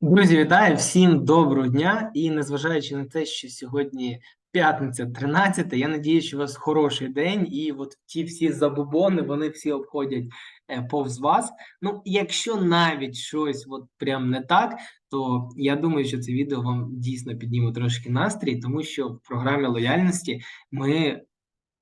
Друзі, вітаю всім доброго дня! І незважаючи на те, що сьогодні п'ятниця 13, я надію, що у вас хороший день, і от ті всі забобони, вони всі обходять е, повз вас. Ну, якщо навіть щось от прям не так, то я думаю, що це відео вам дійсно підніме трошки настрій, тому що в програмі лояльності ми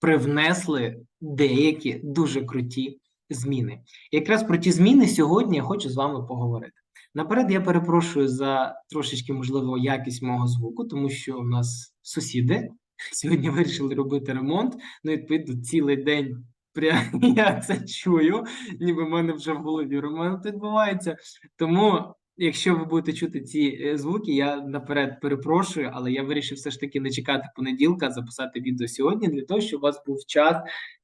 привнесли деякі дуже круті зміни. Якраз про ті зміни сьогодні я хочу з вами поговорити. Наперед я перепрошую за трошечки, можливо, якість мого звуку, тому що у нас сусіди сьогодні вирішили робити ремонт. Ну, відповідно, цілий день прям я це чую, ніби в мене вже в голові ремонт відбувається. Тому, якщо ви будете чути ці е, звуки, я наперед перепрошую, але я вирішив все ж таки не чекати понеділка, записати відео сьогодні для того, щоб у вас був час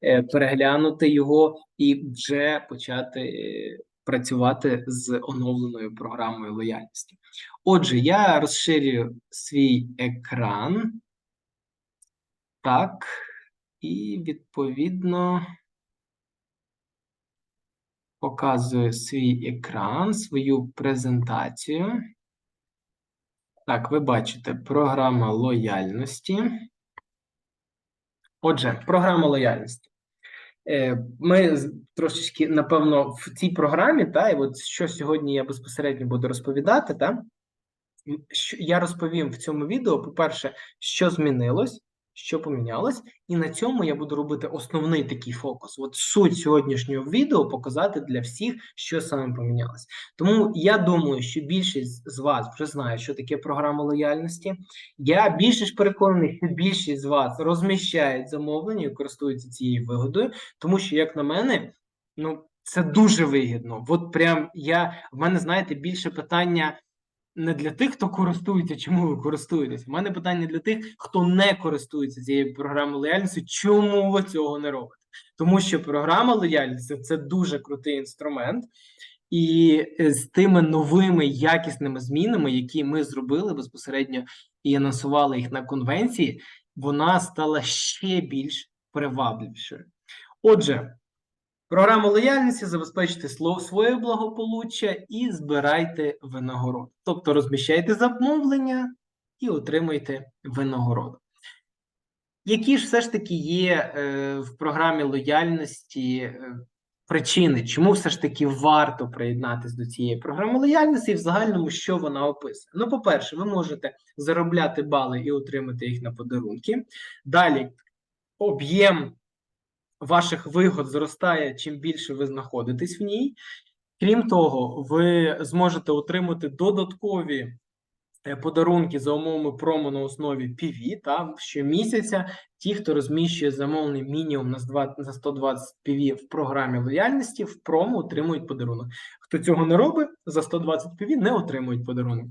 е, переглянути його і вже почати. Працювати з оновленою програмою лояльності. Отже, я розширюю свій екран. Так, і відповідно показую свій екран, свою презентацію. Так, ви бачите програма лояльності. Отже, програма лояльності. Е, Ми трошечки, напевно, в цій програмі, та, і от що сьогодні я безпосередньо буду розповідати, та, що я розповім в цьому відео, по-перше, що змінилось, що помінялось, і на цьому я буду робити основний такий фокус. От суть сьогоднішнього відео показати для всіх, що саме помінялось. Тому я думаю, що більшість з вас вже знає, що таке програма лояльності. Я більше ж переконаний, що більшість з вас розміщають замовлення і користуються цією вигодою, тому що, як на мене, ну це дуже вигідно. От прям я в мене, знаєте, більше питання не для тих, хто користується, чому ви користуєтесь. У мене питання для тих, хто не користується цією програмою лояльності, чому ви цього не робите? Тому що програма лояльності це дуже крутий інструмент. І е, з тими новими якісними змінами, які ми зробили безпосередньо і анонсували їх на конвенції, вона стала ще більш привабливішою. Отже, програма лояльності забезпечте своє благополуччя і збирайте винагороду. Тобто розміщайте замовлення і отримуйте винагороду. Які ж все ж таки є е, в програмі лояльності е, причини, чому все ж таки варто приєднатися до цієї програми лояльності, і в загальному, що вона описує? Ну, по-перше, ви можете заробляти бали і отримати їх на подарунки. Далі об'єм ваших вигод зростає, чим більше ви знаходитесь в ній. Крім того, ви зможете отримати додаткові е, подарунки за умовами промо на основі PV, та щомісяця ті, хто розміщує замовлений мінімум на 2 за 120 PV в програмі лояльності, в промо отримують подарунок. Хто цього не робить, за 120 PV не отримують подарунок.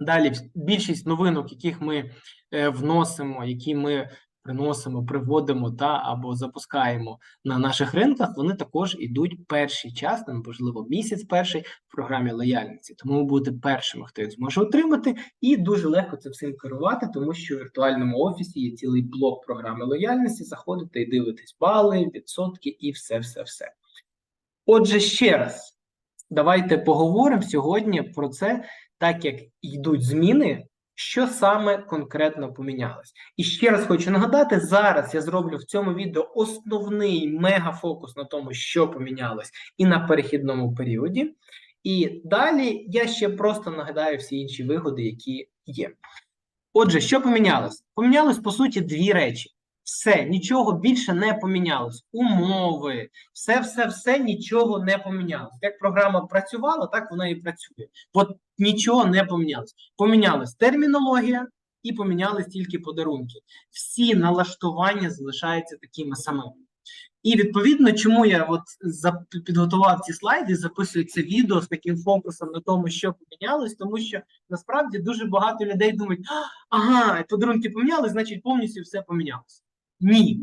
Далі більшість новинок, яких ми е, вносимо, які ми приносимо, приводимо та або запускаємо на наших ринках, вони також ідуть перший час, там, можливо, місяць перший в програмі лояльності. Тому ви будете першими, хто їх зможе отримати, і дуже легко це всім керувати, тому що в віртуальному офісі є цілий блок програми лояльності. Заходите і дивитесь бали, відсотки і все, все, все. Отже, ще раз, давайте поговоримо сьогодні про це, так як йдуть зміни, що саме конкретно помінялось. І ще раз хочу нагадати: зараз я зроблю в цьому відео основний мегафокус на тому, що помінялось, і на перехідному періоді. І далі я ще просто нагадаю всі інші вигоди, які є. Отже, що помінялось? Помінялось по суті дві речі. Все, нічого більше не помінялось. Умови, все, все, все нічого не помінялось. Як програма працювала, так вона і працює. От нічого не помінялось. Помінялась термінологія і помінялись тільки подарунки. Всі налаштування залишаються такими самими. І відповідно, чому я от підготував ці слайди, записую це відео з таким фокусом на тому, що помінялось, тому що насправді дуже багато людей думають, ага, подарунки помінялись, значить повністю все помінялось. Ні,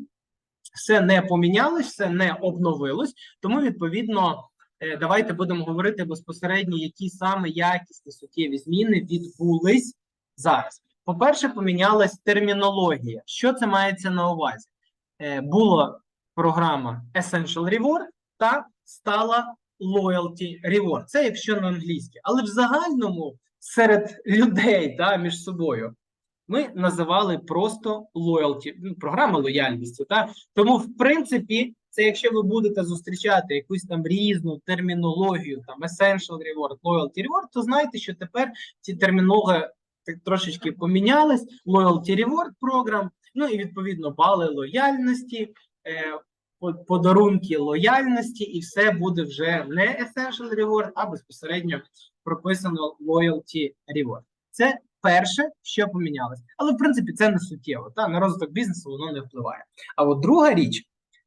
все не помінялось, все не обновилось. Тому, відповідно, е, давайте будемо говорити безпосередньо, які саме якісні суттєві зміни відбулись зараз. По-перше, помінялась термінологія. Що це мається на увазі? Е, Була програма Essential Reward та стала loyalty reward. Це якщо на англійській. Але в загальному серед людей та, між собою ми називали просто loyalty, ну, програма лояльності. Та? Тому, в принципі, це якщо ви будете зустрічати якусь там різну термінологію, там essential reward, loyalty reward, то знайте, що тепер ці термінологи трошечки помінялись. Loyalty reward програм, ну і відповідно бали лояльності, е, подарунки лояльності, і все буде вже не essential reward, а безпосередньо прописано loyalty reward. Це перше, що помінялось. Але в принципі це не суттєво. Та на розвиток бізнесу воно не впливає. А от друга річ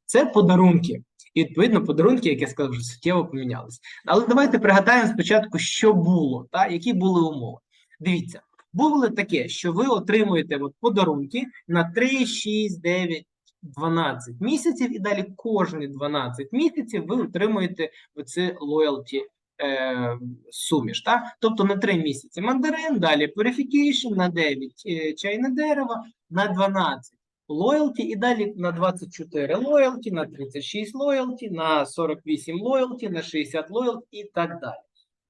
це подарунки. І відповідно подарунки, як я сказав, вже суттєво помінялись. Але давайте пригадаємо спочатку, що було, та які були умови. Дивіться, було таке, що ви отримуєте от подарунки на 3, 6, 9, 12 місяців, і далі кожні 12 місяців ви отримуєте оце loyalty е, суміш. Та? Тобто на 3 місяці мандарин, далі purification, на 9 е, чайне дерево, на 12 лоялті, і далі на 24 лоялті, на 36 лоялті, на 48 лоялті, на 60 лоялті і так далі.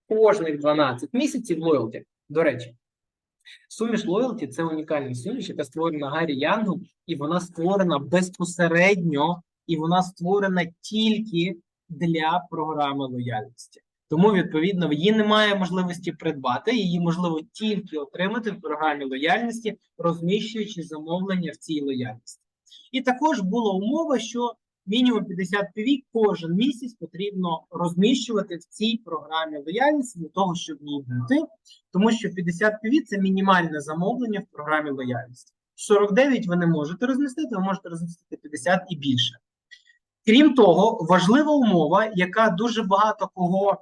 Кожних 12 місяців лоялті. До речі, суміш лоялті це унікальна суміш, яка створена Гаррі Янгом, і вона створена безпосередньо, і вона створена тільки для програми лояльності. Тому, відповідно, її немає можливості придбати, її можливо тільки отримати в програмі лояльності, розміщуючи замовлення в цій лояльності. І також була умова, що мінімум 50 PV кожен місяць потрібно розміщувати в цій програмі лояльності для того, щоб ній бути, тому що 50 PV – це мінімальне замовлення в програмі лояльності. 49 ви не можете розмістити, ви можете розмістити 50 і більше. Крім того, важлива умова, яка дуже багато кого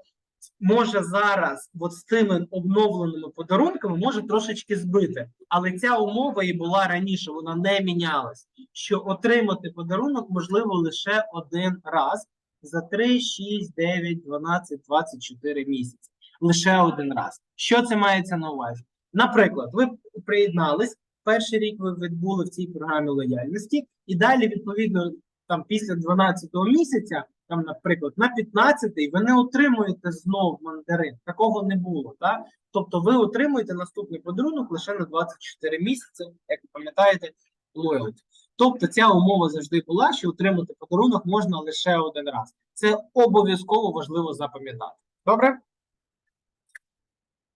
може зараз, от з тими обновленими подарунками, може трошечки збити. Але ця умова і була раніше, вона не мінялась. Що отримати подарунок можливо лише один раз за 3, 6, 9, 12, 24 місяці. Лише один раз. Що це мається на увазі? Наприклад, ви приєднались, перший рік ви відбули в цій програмі лояльності, і далі, відповідно, там після 12-го місяця, там, наприклад, на 15-й ви не отримуєте знов мандарин. Такого не було. Так? Тобто ви отримуєте наступний подарунок лише на 24 місяці, як ви пам'ятаєте, лоялті. Тобто ця умова завжди була, що отримати подарунок можна лише один раз. Це обов'язково важливо запам'ятати. Добре?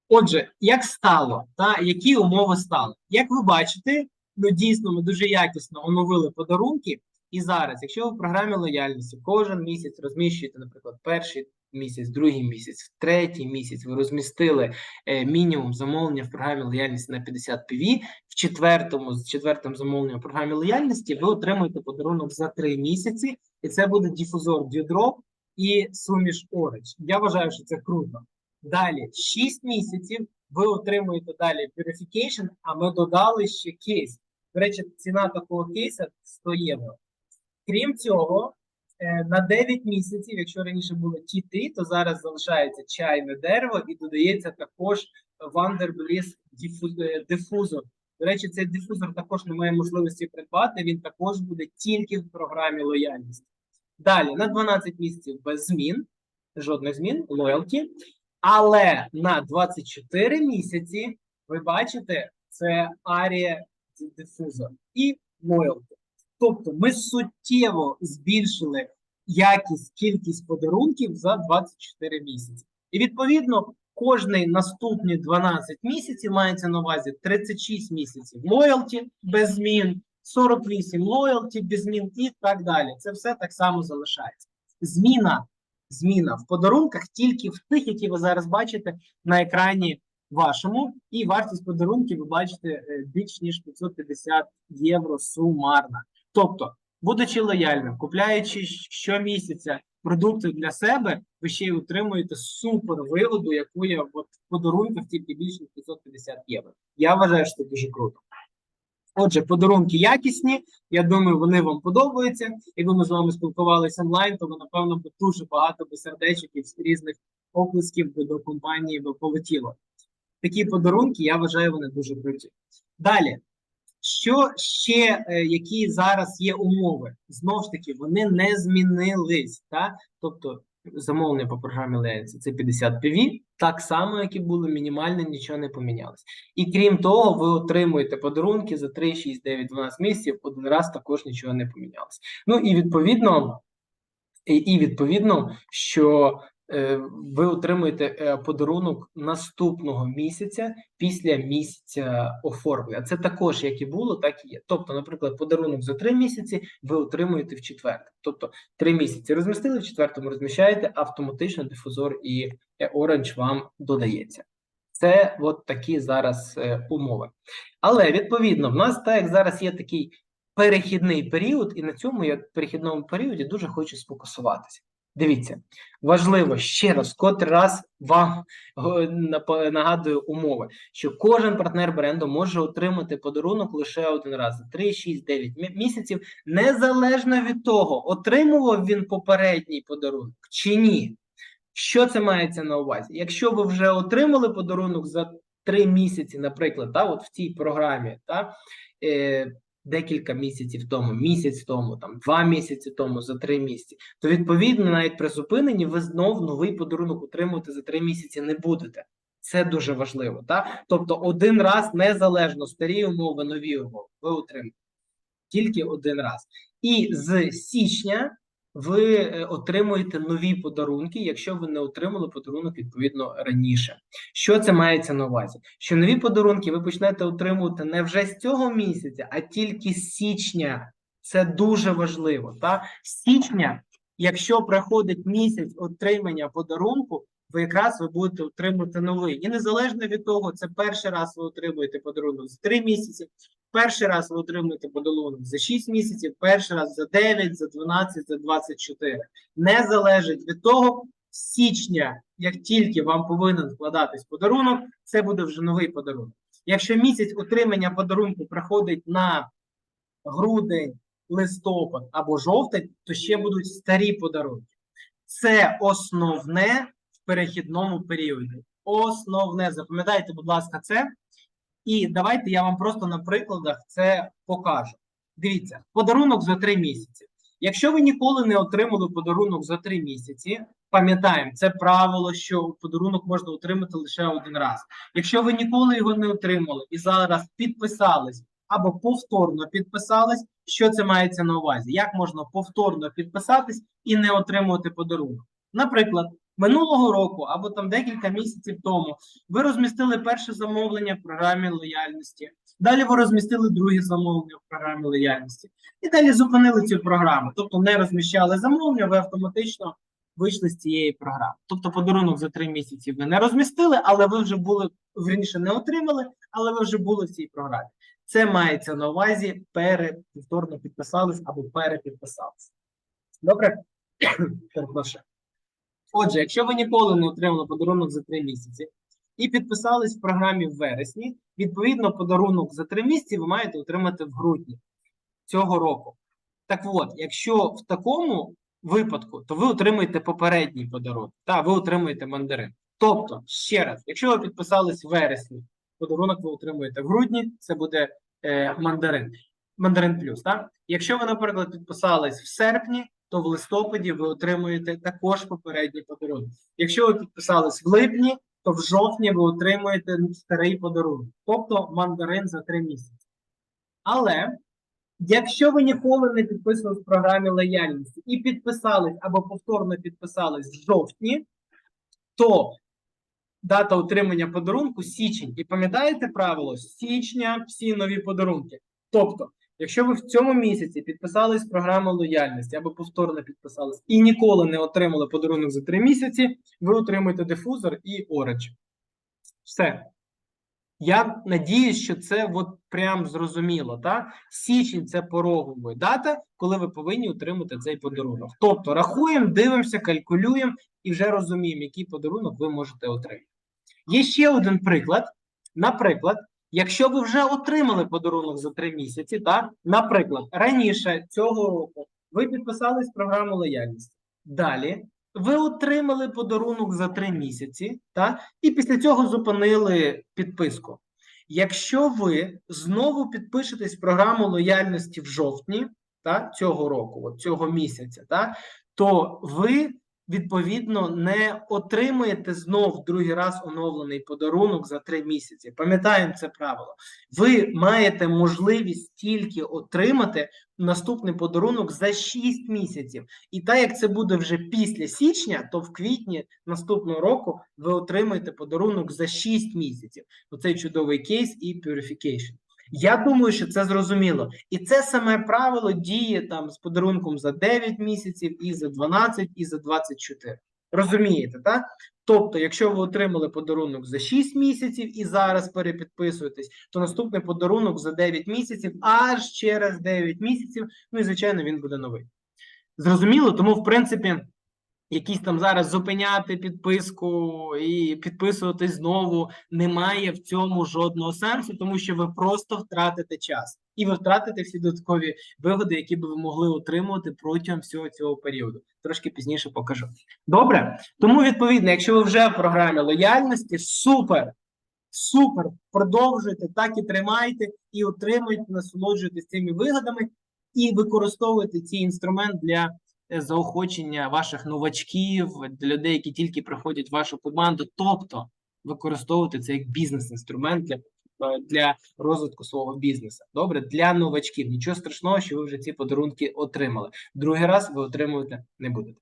Отже, як стало, та які умови стали? Як ви бачите, ну дійсно ми дуже якісно оновили подарунки. І зараз, якщо ви в програмі лояльності кожен місяць розміщуєте, наприклад, перший місяць, другий місяць, третій місяць, ви розмістили е, мінімум замовлення в програмі лояльності на 50 PV, в четвертому, з четвертим замовленням в програмі лояльності ви отримуєте подарунок за три місяці, і це буде дифузор Dewdrop і суміш Orange. Я вважаю, що це круто. Далі 6 місяців ви отримуєте далі Purification, а ми додали ще кейс. До речі, ціна такого кейса 100 євро. Крім цього, е, на 9 місяців, якщо раніше було Ті-3, то зараз залишається чайне дерево і додається також дифу- е, дифузор. До речі, цей дифузор також не має можливості придбати, він також буде тільки в програмі лояльності. Далі, на 12 місяців без змін, жодних змін, лоялті. Але на 24 місяці, ви бачите, це арія дифузор і лоялті. Тобто ми суттєво збільшили якість, кількість подарунків за 24 місяці. І відповідно, кожний наступні 12 місяців мається на увазі 36 місяців лоялті без змін, 48 лоялті без змін і так далі. Це все так само залишається. Зміна, зміна в подарунках тільки в тих, які ви зараз бачите на екрані вашому, і вартість подарунків ви бачите е, більш ніж 550 євро сумарна. Тобто, будучи лояльним, купляючи щомісяця продукти для себе, ви ще й отримуєте супер яку є от подарунках тільки більше 550 євро. Я вважаю, що це дуже круто. Отже, подарунки якісні. Я думаю, вони вам подобаються. Якби ми з вами спілкувалися онлайн, то напевно б дуже багато би сердечок і різних оплесків би до компанії би полетіло. Такі подарунки, я вважаю, вони дуже круті. Далі, що ще, е, які зараз є умови? Знову ж таки, вони не змінились. Та? Тобто замовлення по програмі лояльності це 50 PV, так само, як і було, мінімально нічого не помінялось. І крім того, ви отримуєте подарунки за 3, 6, 9, 12 місяців, один раз також нічого не помінялось. Ну і відповідно, і, відповідно, що ви отримуєте е, подарунок наступного місяця після місяця оформлення. Це також як і було, так і є. Тобто, наприклад, подарунок за три місяці ви отримуєте в четвертий. Тобто три місяці розмістили, в четвертому розміщаєте, автоматично дифузор і е, Orange вам додається. Це от такі зараз е, умови. Але відповідно, в нас так як зараз є такий перехідний період, і на цьому я перехідному періоді дуже хочу сфокусуватися. Дивіться, важливо ще раз, котрий раз вам е, нагадую умови, що кожен партнер бренду може отримати подарунок лише один раз за 3, 6, 9 місяців, незалежно від того, отримував він попередній подарунок чи ні. Що це мається на увазі? Якщо ви вже отримали подарунок за 3 місяці, наприклад, та, от в цій програмі, та, е, декілька місяців тому, місяць тому, там два місяці тому, за три місяці, то відповідно навіть при зупиненні ви знов новий подарунок отримувати за три місяці не будете. Це дуже важливо. так? Тобто один раз незалежно старі умови, нові умови, ви отримаєте тільки один раз. І з січня ви е, отримуєте нові подарунки, якщо ви не отримали подарунок відповідно раніше. Що це мається на увазі? Що нові подарунки ви почнете отримувати не вже з цього місяця, а тільки з січня. Це дуже важливо. Та з січня, якщо проходить місяць отримання подарунку, ви якраз ви будете отримувати новий. І незалежно від того, це перший раз ви отримуєте подарунок за 3 місяці, перший раз ви отримуєте подарунок за 6 місяців, перший раз за 9, за 12, за 24. Не залежить від того, з січня, як тільки вам повинен вкладатись подарунок, це буде вже новий подарунок. Якщо місяць отримання подарунку приходить на грудень, листопад або жовтень, то ще будуть старі подарунки. Це основне в перехідному періоді. Основне, запам'ятайте, будь ласка, це. І давайте я вам просто на прикладах це покажу. Дивіться, подарунок за три місяці. Якщо ви ніколи не отримали подарунок за три місяці, пам'ятаємо, це правило, що подарунок можна отримати лише один раз. Якщо ви ніколи його не отримали і зараз підписались або повторно підписались, що це мається на увазі? Як можна повторно підписатись і не отримувати подарунок? Наприклад, минулого року або там декілька місяців тому ви розмістили перше замовлення в програмі лояльності. Далі ви розмістили друге замовлення в програмі лояльності. І далі зупинили цю програму. Тобто не розміщали замовлення, ви автоматично вийшли з цієї програми. Тобто подарунок за три місяці ви не розмістили, але ви вже були, верніше не отримали, але ви вже були в цій програмі. Це мається на увазі переповторно підписались або перепідписались. Добре? Перепрошую. Отже, якщо ви ніколи не отримали подарунок за три місяці і підписались в програмі в вересні, відповідно, подарунок за три місяці ви маєте отримати в грудні цього року. Так от, якщо в такому випадку, то ви отримаєте попередній подарунок, та ви отримуєте мандарин. Тобто, ще раз, якщо ви підписались в вересні, подарунок ви отримуєте в грудні, це буде е, мандарин. Мандарин плюс. Так? Якщо ви, наприклад, підписались в серпні, то в листопаді ви отримуєте також попередній подарунок. Якщо ви підписались в липні, то в жовтні ви отримуєте старий подарунок, тобто мандарин за три місяці. Але якщо ви ніколи не підписували в програмі лояльності і підписались або повторно підписались в жовтні, то дата отримання подарунку січень. І пам'ятаєте правило? Січня всі нові подарунки. Тобто, якщо ви в цьому місяці підписались програму лояльності або повторно підписались і ніколи не отримали подарунок за три місяці, ви отримуєте дифузор і Orange. Все. Я надіюсь, що це от прям зрозуміло. Так? Січень це порогова дата, коли ви повинні отримати цей подарунок. Тобто рахуємо, дивимося, калькулюємо і вже розуміємо, який подарунок ви можете отримати. Є ще один приклад. Наприклад, якщо ви вже отримали подарунок за три місяці, так? наприклад, раніше цього року ви підписались програму лояльності. Далі ви отримали подарунок за три місяці, та? і після цього зупинили підписку. Якщо ви знову підпишетесь в програму лояльності в жовтні та, цього року, от цього місяця, та, то ви відповідно не отримаєте знов другий раз оновлений подарунок за три місяці. Пам'ятаємо це правило. Ви маєте можливість тільки отримати наступний подарунок за 6 місяців. І так як це буде вже після січня, то в квітні наступного року ви отримаєте подарунок за 6 місяців. Оцей чудовий кейс і purification. Я думаю, що це зрозуміло. І це саме правило діє там з подарунком за 9 місяців, і за 12, і за 24. Розумієте, так? Тобто, якщо ви отримали подарунок за 6 місяців і зараз перепідписуєтесь, то наступний подарунок за 9 місяців, аж через 9 місяців. Ну і звичайно, він буде новий. Зрозуміло, тому, в принципі, якісь там зараз зупиняти підписку і підписуватись знову немає в цьому жодного сенсу, тому що ви просто втратите час і ви втратите всі додаткові вигоди, які би ви могли отримувати протягом всього цього періоду. Трошки пізніше покажу. Добре, тому відповідно, якщо ви вже в програмі лояльності, супер. Супер, продовжуйте, так і тримайте, і отримуйте, насолоджуйтесь цими вигодами, і використовуйте цей інструмент для заохочення ваших новачків, для людей, які тільки приходять в вашу команду. Тобто використовувати це як бізнес-інструмент для, е, для розвитку свого бізнесу. Добре, для новачків. Нічого страшного, що ви вже ці подарунки отримали. Другий раз ви отримувати не будете.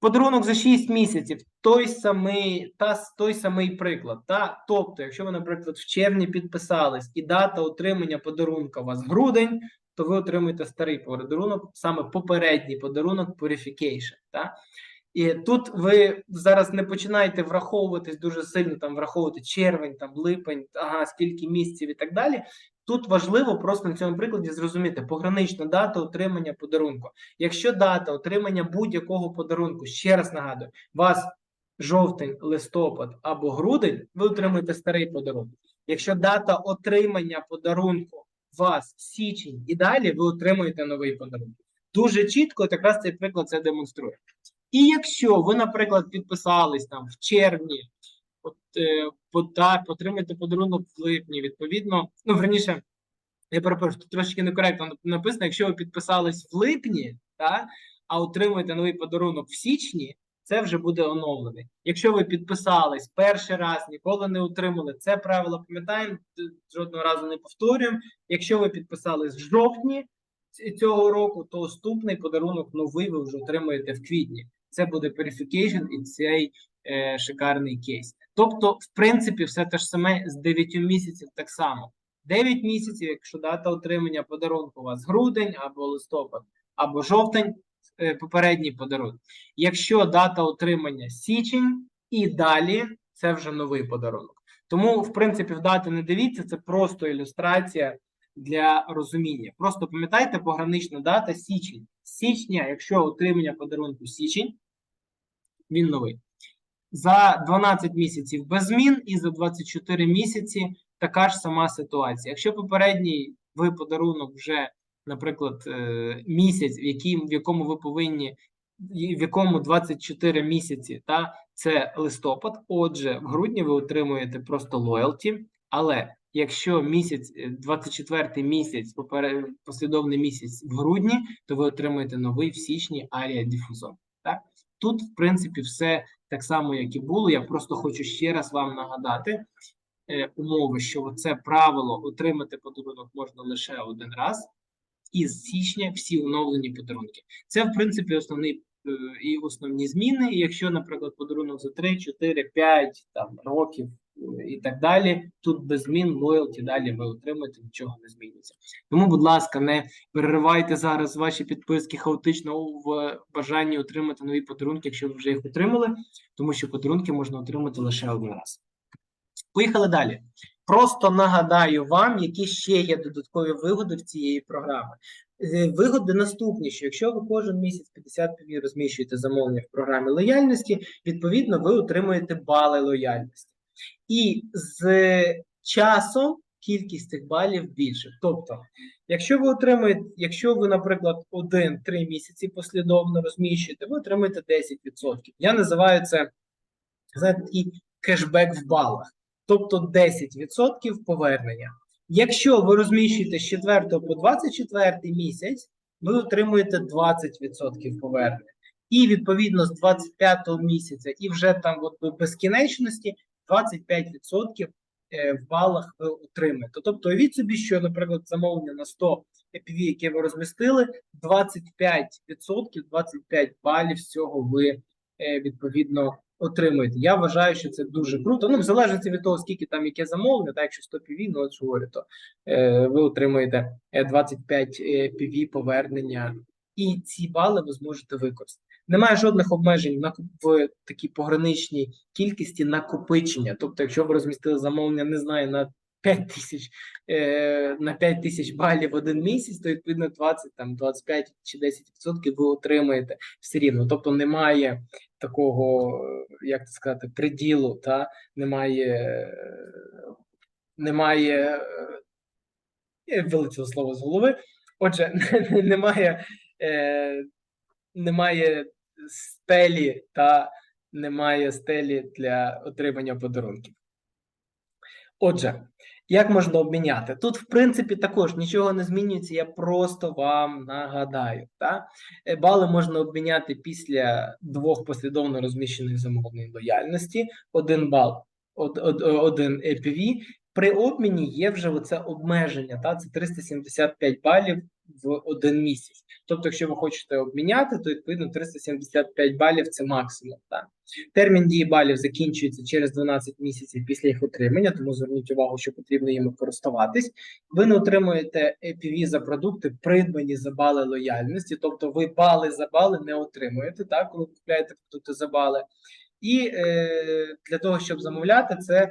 Подарунок за 6 місяців той самий, та той самий приклад. Та? Тобто, якщо ви, наприклад, в червні підписались і дата отримання подарунка у вас грудень, то ви отримуєте старий подарунок, саме попередній подарунок Purification. Та? І тут ви зараз не починаєте враховуватись дуже сильно, там враховувати червень, там липень, ага, скільки місяців і так далі. Тут важливо просто на цьому прикладі зрозуміти погранична дата отримання подарунку. Якщо дата отримання будь-якого подарунку, ще раз нагадую, вас жовтень, листопад або грудень, ви отримуєте старий подарунок. Якщо дата отримання подарунку вас січень і далі, ви отримуєте новий подарунок. Дуже чітко, якраз цей приклад це демонструє. І якщо ви, наприклад, підписались там в червні, от, е, по- так, отримаєте подарунок в липні, відповідно, ну, верніше, я перепрошую, трошки некоректно написано, якщо ви підписались в липні, та, а отримуєте новий подарунок в січні, це вже буде оновлений. Якщо ви підписались перший раз, ніколи не отримали, це правило пам'ятаємо, жодного разу не повторюємо. Якщо ви підписались в жовтні цього року, то наступний подарунок новий ви вже отримаєте в квітні. Це буде Purification і цей е, шикарний кейс. Тобто, в принципі, все те ж саме з 9 місяців так само. 9 місяців, якщо дата отримання подарунку у вас грудень або листопад, або жовтень, попередній подарунок. Якщо дата отримання січень і далі, це вже новий подарунок. Тому, в принципі, в дати не дивіться, це просто ілюстрація для розуміння. Просто пам'ятайте, погранична дата січень. Січня, якщо отримання подарунку січень, він новий. За 12 місяців без змін і за 24 місяці така ж сама ситуація. Якщо попередній ви подарунок вже, наприклад, е, місяць, в, яким, в якому ви повинні, в якому 24 місяці, та це листопад. Отже, в грудні ви отримуєте просто лоялті, але якщо місяць, е, 24 місяць, послідовний місяць в грудні, то ви отримуєте новий в січні арія дифузор. Так? Тут, в принципі, все так само, як і було. Я просто хочу ще раз вам нагадати е, умови, що це правило отримати подарунок можна лише один раз, і з січня всі оновлені подарунки. Це, в принципі, основний е, і основні зміни. Якщо, наприклад, подарунок за 3, 4, 5 там, років е, і так далі, тут без змін, лоялті далі ви отримаєте, нічого не зміниться. Тому, будь ласка, не переривайте зараз ваші підписки хаотично в бажанні отримати нові подарунки, якщо ви вже їх отримали, тому що подарунки можна отримати лише один раз. Поїхали далі. Просто нагадаю вам, які ще є додаткові вигоди в цієї програми. Е, Вигоди наступні, що якщо ви кожен місяць 50 PV розміщуєте замовлення в програмі лояльності, відповідно, ви отримуєте бали лояльності. І з часом кількість цих балів більше. Тобто, якщо ви отримуєте, якщо ви, наприклад, один-три місяці послідовно розміщуєте, ви отримаєте 10%. Я називаю це знаєте, такий кешбек в балах, тобто 10% повернення. Якщо ви розміщуєте з 4 по 24 місяць, ви отримуєте 20% повернення. І відповідно з 25-го місяця, і вже там от до безкінечності 25% е, в балах ви отримаєте. Тобто, уявіть собі, що, наприклад, замовлення на 100 EPV, яке ви розмістили, 25%, 25 балів з цього ви е, відповідно отримуєте. Я вважаю, що це дуже круто. Ну, в залежності від того, скільки там яке замовлення, так якщо 100 PV, ну от що говорю, то е, ви отримуєте е, 25 е, PV повернення, і ці бали ви зможете використати. Немає жодних обмежень на в такій пограничній кількості накопичення. Тобто, якщо ви розмістили замовлення, не знаю, на 5 тисяч е, на 5 тисяч балів в один місяць, то відповідно 20, там 25 чи 10% ви отримаєте все рівно. Тобто немає такого, як це сказати, приділу, та немає, немає е, вилетіло слово з голови. Отже, немає, е, немає стелі та немає стелі для отримання подарунків. Отже, як можна обміняти? Тут, в принципі, також нічого не змінюється, я просто вам нагадаю. Та? Е, Бали можна обміняти після двох послідовно розміщених замовлень лояльності, один бал, од, один EPV. При обміні є вже оце обмеження, та? це 375 балів в один місяць. Тобто, якщо ви хочете обміняти, то відповідно 375 балів це максимум. Так? Термін дії балів закінчується через 12 місяців після їх отримання, тому зверніть увагу, що потрібно їм користуватись. Ви не отримуєте EPV за продукти, придбані за бали лояльності, тобто ви бали за бали не отримуєте, так, коли купляєте продукти за бали. І е, для того, щоб замовляти, це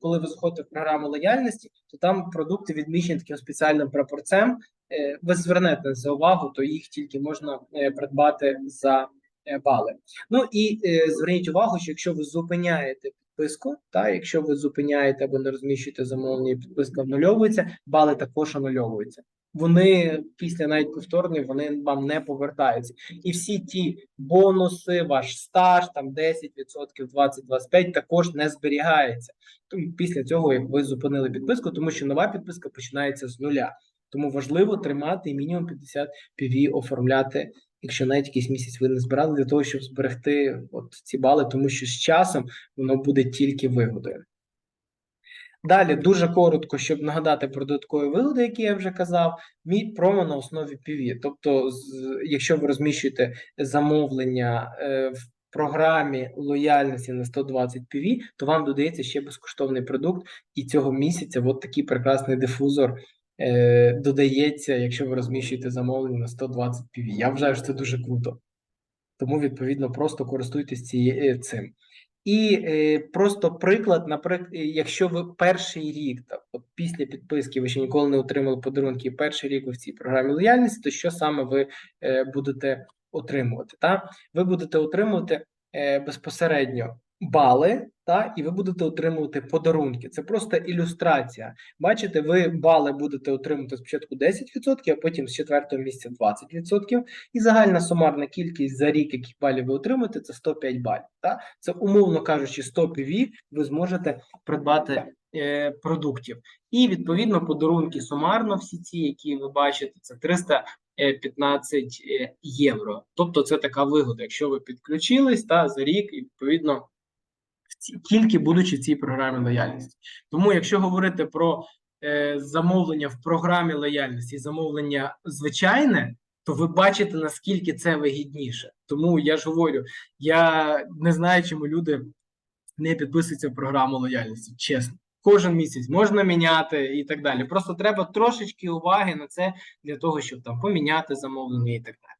коли ви заходите в програму лояльності, то там продукти відміщені таким спеціальним прапорцем. Е, ви звернете за увагу, то їх тільки можна е, придбати за е, бали. Ну і зверніть увагу, що якщо ви зупиняєте підписку, та якщо ви зупиняєте або не розміщуєте замовлення, підписка анульовується, бали також анульовуються. Вони після навіть повторної вони вам не повертаються. І всі ті бонуси, ваш стаж, там 10%, 20-25 також не зберігається. Тому після цього, як ви зупинили підписку, тому що нова підписка починається з нуля. Тому важливо тримати мінімум 50 PV, оформляти, якщо навіть якийсь місяць ви не збирали, для того, щоб зберегти от ці бали, тому що з часом воно буде тільки вигодою. Далі дуже коротко, щоб нагадати про додаткові вигоди, які я вже казав, мій промо на основі PV. Тобто, якщо ви розміщуєте замовлення е, в програмі лояльності на 120 PV, то вам додається ще безкоштовний продукт, і цього місяця от такий прекрасний дифузор е, додається, якщо ви розміщуєте замовлення на 120 PV. Я вважаю, що це дуже круто. Тому, відповідно, просто користуйтесь е, цим. І е, просто приклад, наприклад, якщо ви перший рік, так, от після підписки, ви ще ніколи не отримали подарунки, перший рік в цій програмі лояльності, то що саме ви е, будете отримувати? Та? Ви будете отримувати е, безпосередньо бали, та, і ви будете отримувати подарунки. Це просто ілюстрація. Бачите, ви бали будете отримувати спочатку 10%, а потім з четвертого місця 20%. І загальна сумарна кількість за рік, яких балів ви отримуєте, це 105 балів. Та? Це, умовно кажучи, 100 PV ви зможете придбати е, продуктів. І відповідно подарунки сумарно, всі ці, які ви бачите, це 315 е, євро. Тобто це така вигода, якщо ви підключились та за рік, і відповідно тільки будучи в цій програмі лояльності. Тому, якщо говорити про е, замовлення в програмі лояльності, замовлення звичайне, то ви бачите наскільки це вигідніше. Тому я ж говорю, я не знаю, чому люди не підписуються в програму лояльності. Чесно, кожен місяць можна міняти і так далі. Просто треба трошечки уваги на це для того, щоб там поміняти замовлення і так далі.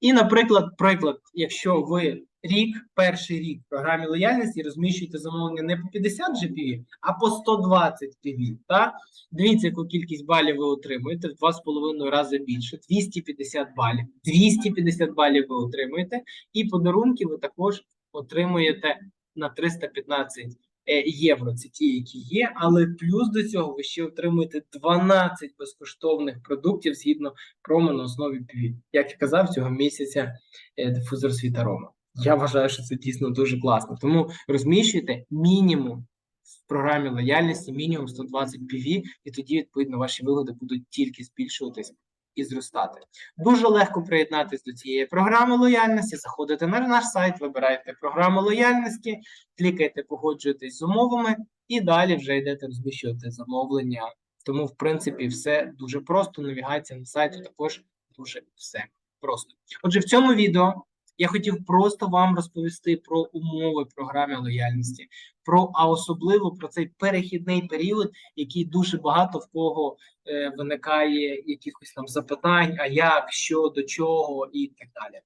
І, наприклад, приклад, якщо ви рік, перший рік в програмі лояльності розміщуєте замовлення не по 50 GPV, а по 120 PV. Так? Дивіться, яку кількість балів ви отримуєте в 2,5 рази більше, 250 балів. 250 балів ви отримуєте, і подарунки ви також отримуєте на 315 е, євро. Це ті, які є, але плюс до цього ви ще отримуєте 12 безкоштовних продуктів згідно промо на основі PV. Як я казав, цього місяця е, дифузор світа Рома. Я вважаю, що це дійсно дуже класно. Тому розміщуйте мінімум в програмі лояльності, мінімум 120 PV, і тоді, відповідно, ваші вигоди будуть тільки збільшуватись і зростати. Дуже легко приєднатися до цієї програми лояльності. Заходите на наш сайт, вибираєте програму лояльності, клікаєте, погоджуєтесь з умовами, і далі вже йдете розміщувати замовлення. Тому, в принципі, все дуже просто. Навігація на сайті також дуже все просто. Отже, в цьому відео я хотів просто вам розповісти про умови програми лояльності, про а особливо про цей перехідний період, який дуже багато в кого е, виникає якихось там запитань, а як, що, до чого і так далі.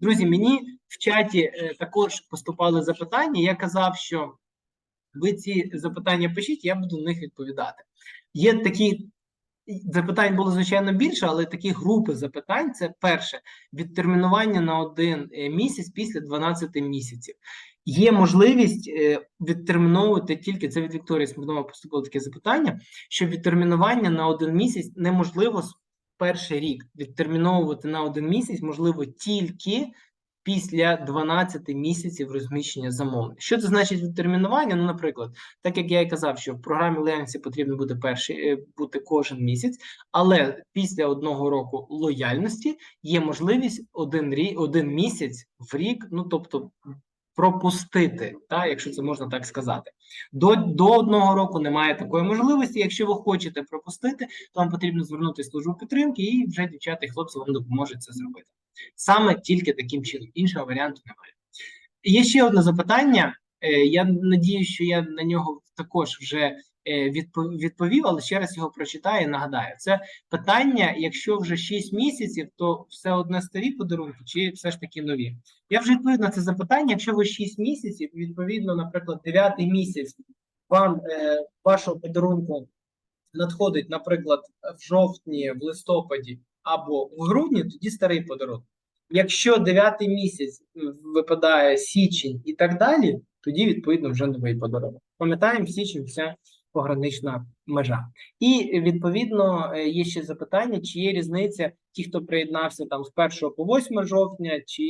Друзі, мені в чаті е, також поступали запитання. Я казав, що ви ці запитання пишіть, я буду на них відповідати. Є такі запитань було звичайно більше, але такі групи запитань: це перше відтермінування на один е, місяць після 12 місяців. Є можливість е, відтерміновувати тільки це від Вікторії Смірнова поступило таке запитання, що відтермінування на один місяць неможливо з перший рік. Відтерміновувати на один місяць можливо тільки після 12 місяців розміщення замовлень. Що це значить відтермінування? Ну, наприклад, так як я і казав, що в програмі лояльності потрібно буде перший е, бути кожен місяць, але після одного року лояльності є можливість один рік, один місяць в рік, ну тобто. Пропустити, та, якщо це можна так сказати, до до одного року немає такої можливості. Якщо ви хочете пропустити, то вам потрібно звернутися в службу підтримки, і вже дівчата і хлопці вам допоможуть це зробити. Саме тільки таким чином, іншого варіанту немає. Є ще одне запитання. Е, Я надію, що я на нього також вже е, відповів, але ще раз його прочитаю і нагадаю. Це питання: якщо вже 6 місяців, то все одне старі подарунки, чи все ж таки нові? Я вже відповів на це запитання. Якщо ви 6 місяців, відповідно, наприклад, 9 місяць вам е, вашого подарунку надходить, наприклад, в жовтні, в листопаді або в грудні, тоді старий подарунок. Якщо 9 місяць е, випадає січень і так далі, тоді відповідно вже новий подарунок. Пам'ятаємо, січень вся погранична межа. І відповідно е, є ще запитання, чи є різниця ті, хто приєднався там з 1 по 8 жовтня, чи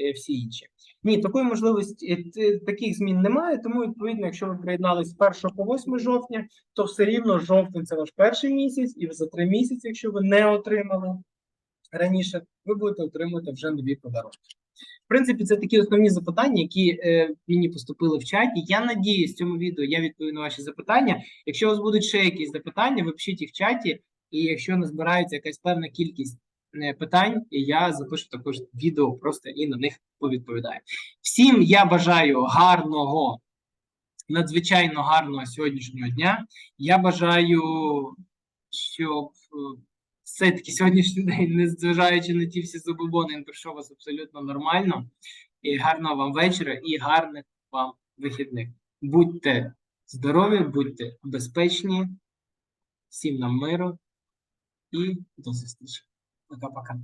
е, всі інші. Ні, такої можливості е, таких змін немає. Тому відповідно, якщо ви приєдналися з 1 по 8 жовтня, то все рівно жовтень це ваш перший місяць, і за три місяці, якщо ви не отримали раніше, ви будете отримувати вже нові подарунки. В принципі, це такі основні запитання, які е, мені поступили в чаті. Я надіюсь, в цьому відео я відповім на ваші запитання. Якщо у вас будуть ще якісь запитання, ви пишіть їх в чаті, і якщо не збирається якась певна кількість е, питань, я запишу також відео просто і на них повідповідаю. Всім я бажаю гарного, надзвичайно гарного сьогоднішнього дня. Я бажаю, щоб е, все-таки сьогоднішній день, незважаючи на ті всі забобони, він пройшов вас абсолютно нормально. І гарного вам вечора, і гарних вам вихідних. Будьте здорові, будьте безпечні, всім нам миру і до зустрічі. menggapakan